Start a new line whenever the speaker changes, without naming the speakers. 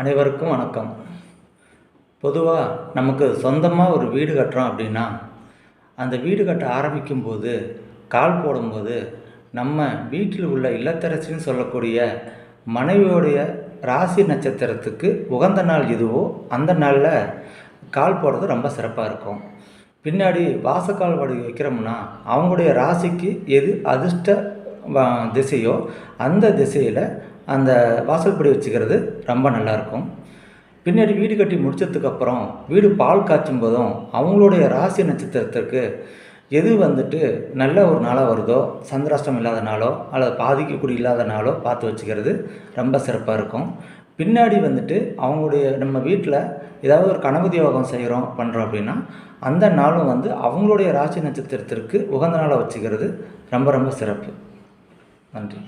அனைவருக்கும் வணக்கம். பொதுவாக நமக்கு சொந்தமாக ஒரு வீடு கட்டுறோம் அப்படின்னா அந்த வீடு கட்ட ஆரம்பிக்கும் போது கால் போடும்போது நம்ம வீட்டில் உள்ள இல்லத்தரசின்னு சொல்லக்கூடிய மனைவியோடைய ராசி நட்சத்திரத்துக்கு உகந்த நாள் எதுவோ அந்த நாளில் கால் போடுறது ரொம்ப சிறப்பாக இருக்கும். பின்னாடி வாசக்கால் வாடி வைக்கிறோம்னா அவங்களுடைய ராசிக்கு எது அதிர்ஷ்ட வ- திசையோ அந்த திசையில் அந்த வாசல்படி வச்சுக்கிறது ரொம்ப நல்லாயிருக்கும். பின்னாடி வீடு கட்டி முடிச்சதுக்கப்புறம் வீடு பால் காய்ச்சும் போதும் அவங்களுடைய ராசி நட்சத்திரத்திற்கு எது வந்துட்டு நல்ல ஒரு நாளாக வருதோ சந்திராஷ்டம் இல்லாத நாளோ அல்லது பாதிக்கக்கூடிய இல்லாத நாளோ பார்த்து வச்சுக்கிறது ரொம்ப சிறப்பாக இருக்கும். பின்னாடி வந்துட்டு அவங்களுடைய நம்ம வீட்டில் ஏதாவது ஒரு கணபதி யோகம் செய்கிறோம் பண்ணுறோம் அப்படின்னா அந்த நாளும் வந்து அவங்களுடைய ராசி நட்சத்திரத்திற்கு உகந்த நாளாக வச்சுக்கிறது ரொம்ப ரொம்ப சிறப்பு. நன்றி.